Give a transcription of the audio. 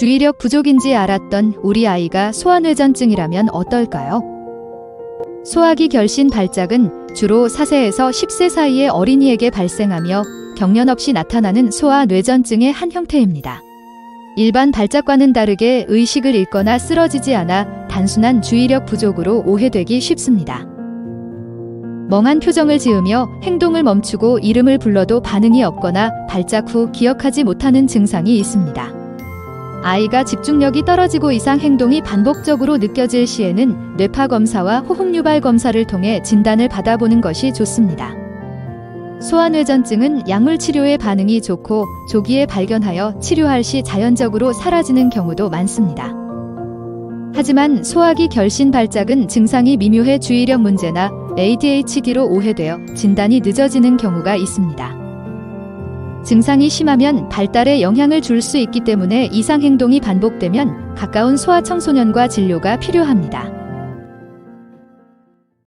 주의력 부족인지 알았던 우리 아이가 소아뇌전증이라면 어떨까요? 소화기 결신 발작은 주로 4세에서 10세 사이의 어린이에게 발생하며 경련 없이 나타나는 소아뇌전증의 한 형태입니다. 일반 발작과는 다르게 의식을 잃거나 쓰러지지 않아 단순한 주의력 부족으로 오해되기 쉽습니다. 멍한 표정을 지으며 행동을 멈추고 이름을 불러도 반응이 없거나 발작 후 기억하지 못하는 증상이 있습니다. 아이가 집중력이 떨어지고 이상 행동이 반복적으로 느껴질 시에는 뇌파 검사와 호흡 유발 검사를 통해 진단을 받아보는 것이 좋습니다. 소아뇌전증은 약물 치료에 반응이 좋고 조기에 발견하여 치료할 시 자연적으로 사라지는 경우도 많습니다. 하지만 소화기 결신 발작은 증상이 미묘해 주의력 문제나 ADHD로 오해되어 진단이 늦어지는 경우가 있습니다. 증상이 심하면 발달에 영향을 줄 수 있기 때문에 이상 행동이 반복되면 가까운 소아청소년과 진료가 필요합니다.